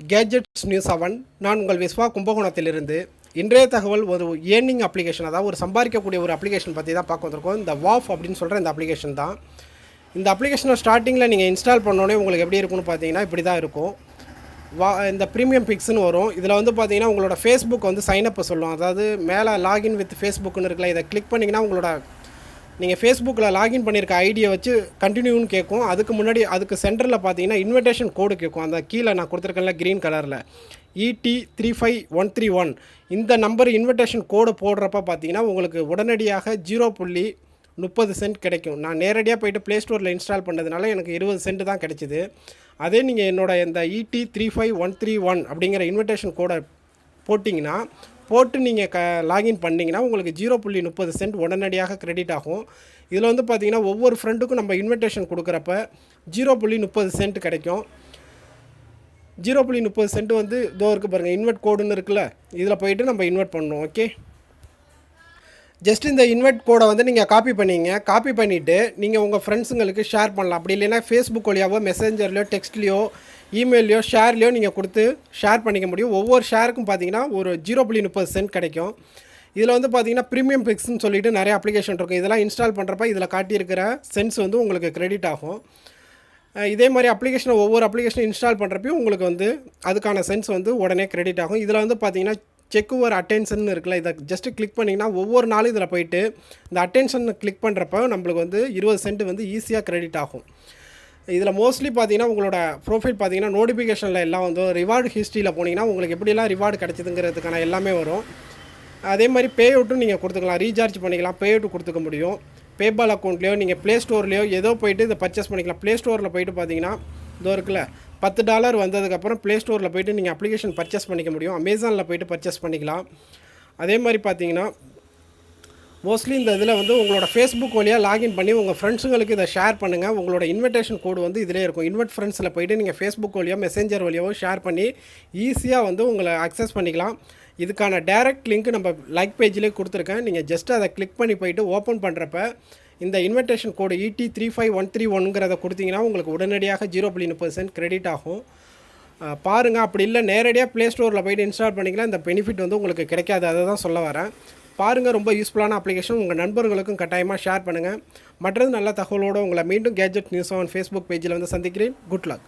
Gadgets news seven நான் உங்கள் விஸ்வா கும்பகோணத்திலிருந்து. இன்றைய தகவல் ஒரு ஏர்னிங் அப்ளிகேஷன் அதாவது ஒரு சம்பாதிக்கக்கூடிய ஒரு அப்ளிகேஷன் பற்றி தான் பார்க்க வந்திருக்கோம். இந்த வாஃப் அப்படின்னு சொல்கிற இந்த அப்ளிகேஷன் தான். இந்த அப்ளிகேஷனை ஸ்டார்டிங்கில் நீங்கள் இன்ஸ்டால் பண்ணோடனே உங்களுக்கு எப்படி இருக்கும்னு பார்த்தீங்கன்னா இப்படி தான் இருக்கும். வா இந்த ப்ரீமியம் பிக்ஸ்னு வரும். இதில் வந்து பார்த்தீங்கன்னா உங்களோட ஃபேஸ்புக் வந்து சைனப்பை சொல்லும். அதாவது மேலே லாகின் வித் ஃபேஸ்புக்னு இருக்குல்ல இதை கிளிக் பண்ணிங்கன்னா உங்களோட நீங்கள் ஃபேஸ்புக்கில் லாகின் பண்ணியிருக்க ஐடியை வச்சு கண்டினியூன்னு கேட்கும் அதுக்கு முன்னாடி அதுக்கு சென்டரில் பார்த்தீங்கன்னா இன்விடேஷன் கோடு கேட்கும் அந்த கீழே நான் கொடுத்துருக்கேன்ல க்ரீன் கலரில் ED three five one three one இந்த நம்பர் இன்விடேஷன் கோடு போடுறப்ப பார்த்தீங்கன்னா உங்களுக்கு உடனடியாக ஜீரோ புள்ளி முப்பது சென்ட் கிடைக்கும். நான் நேரடியாக போயிட்டு ப்ளே ஸ்டோரில் இன்ஸ்டால் பண்ணதுனால எனக்கு இருபது சென்ட் தான் கிடைச்சிது. அதே நீங்கள் என்னோட இந்த ED three five one three one அப்படிங்கிற இன்விடேஷன் கோடை போட்டிங்கன்னா போட்டு நீங்கள் க லாகின் பண்ணிங்கன்னா உங்களுக்கு ஜீரோ புள்ளி முப்பது சென்ட் உடனடியாக கிரெடிட் ஆகும். இதில் வந்து பார்த்தீங்கன்னா ஒவ்வொரு ஃப்ரெண்டுக்கும் நம்ம இன்விடேஷன் கொடுக்குறப்ப ஜீரோ புள்ளி முப்பது சென்ட் கிடைக்கும். ஜீரோ புள்ளி முப்பது சென்ட் வந்து இதோ இருக்குது பாருங்கள் இன்வெர்ட் கோடுன்னு இருக்குல்ல இதில் போயிட்டு நம்ம இன்வெர்ட் பண்ணணும் ஓகே ஜஸ்ட் இந்த இன்வெர்ட் கோடை வந்து நீங்கள் காப்பி பண்ணிங்க. காப்பி பண்ணிவிட்டு நீங்கள் உங்கள் ஃப்ரெண்ட்ஸுங்களுக்கு ஷேர் பண்ணலாம். அப்படி இல்லைன்னா ஃபேஸ்புக் வழியாவோ மெசேஞ்சர்லையோ டெக்ஸ்ட்லேயோ இமெயிலையோ ஷேர்லையோ நீங்கள் கொடுத்து ஷேர் பண்ணிக்க முடியும். ஒவ்வொரு ஷேருக்கும் பார்த்தீங்கன்னா ஒரு ஜீரோ புள்ளி முப்பது சென்ட் கிடைக்கும். இதில் வந்து பார்த்தீங்கன்னா ப்ரீமியம் பிக்ஸ்னு சொல்லிட்டு நிறைய அப்ளிகேஷன் இருக்கும். இதெல்லாம் இன்ஸ்டால் பண்ணுறப்ப இதில் காட்டியிருக்கிற சென்ஸ் வந்து உங்களுக்கு கிரெடிட் ஆகும். இதே மாதிரி அப்ளிகேஷனை ஒவ்வொரு அப்ளிகேஷனும் இன்ஸ்டால் பண்ணுறப்பையும் உங்களுக்கு வந்து அதுக்கான சென்ஸ் வந்து உடனே கிரெடிட் ஆகும். இதில் வந்து பார்த்தீங்கன்னா செக் ஓவர் அட்டென்ஷன் இருக்குல்ல இதை ஜஸ்ட்டு கிளிக் பண்ணிங்கன்னா ஒவ்வொரு நாளும் இதில் போயிட்டு இந்த அட்டென்ஷன் கிளிக் பண்ணுறப்ப நம்மளுக்கு வந்து இருபது சென்ட் வந்து ஈஸியாக கிரெடிட் ஆகும். இதில் மோஸ்ட்லி பார்த்தீங்கன்னா உங்களோட ப்ரொஃபைல் பார்த்தீங்கன்னா நோட்டிஃபிகேஷனில் எல்லாம் வந்து ரிவார்டு ஹிஸ்ட்ரியில் போனீங்கன்னா உங்களுக்கு எப்படிலாம் ரிவார்டு கிடச்சிதுங்கிறதுக்கான எல்லாமே வரும். அதே மாதிரி பே அவுட்டும் நீங்கள் கொடுத்துக்கலாம் ரீசார்ஜ் பண்ணிக்கலாம் பே அவுட்டு கொடுத்துக்க முடியும். பேபால் அக்கௌண்ட்லேயோ நீங்கள் ப்ளே ஸ்டோர்லேயோ ஏதோ போயிட்டு இதை பர்ச்சேஸ் பண்ணிக்கலாம். ப்ளே ஸ்டோரில் போயிட்டு பார்த்தீங்கன்னா இதோ இருக்குல்ல பத்து டாலர் வந்ததுக்கப்புறம் ப்ளே ஸ்டோரில் போயிட்டு நீங்கள் அப்ளிகேஷன் பர்ச்சேஸ் பண்ணிக்க முடியும். அமேசானில் போயிட்டு பர்ச்சேஸ் பண்ணிக்கலாம். அதே மாதிரி பார்த்தீங்கன்னா மோஸ்ட்லி இந்த இதில் வந்து உங்களோட ஃபேஸ்புக் வழியாக லாகின் பண்ணி உங்கள் ஃப்ரெண்ட்ஸுங்களுக்கு இதை ஷேர் பண்ணுங்கள் உங்களோட இன்விடேஷன் கோடு வந்து இதிலே இருக்கும். இன்வெர்ட் ஃப்ரெண்ட்ஸில் போயிட்டு நீங்கள் ஃபேஸ்புக் வழியாக மெசேஞ்சர் வழியாவோ ஷேர் பண்ணி ஈஸியாக வந்து உங்களை அக்சஸ் பண்ணிக்கலாம். இதுக்கான டேரக்ட் லிங்க் நம்ம லைக் பேஜ்லேயே கொடுத்துருக்கேன். நீங்கள் ஜஸ்ட் அதை கிளிக் பண்ணி போயிட்டு ஓப்பன் பண்ணுறப்ப இந்த invitation code ED three five one three ஒன்ங்கிறத கொடுத்தீங்கன்னா உங்களுக்கு உடனடியாக ஜீரோ புள்ளி முப்பது சென்ட் கிரெடிட் ஆகும். பாருங்கள் பாருங்க அப்படி இல்லை நேரடியாக ப்ளே ஸ்டோரில் போயிட்டு இன்ஸ்டால் பண்ணிக்கலாம் இந்த பெனிஃபிட் வந்து உங்களுக்கு கிடைக்காது. அதை தான் சொல்ல வரேன். பாருங்கள் ரொம்ப யூஸ்ஃபுல்லான அப்ளிகேஷன் உங்கள் நண்பர்களுக்கும் கட்டாயமாக ஷேர் பண்ணுங்கள் மற்றது நல்ல தகவலோடு உங்களை மீண்டும் கேஜெட் நியூஸ் ஆன் ஃபேஸ்புக் பேஜில் வந்து சந்திக்கிறேன். Good luck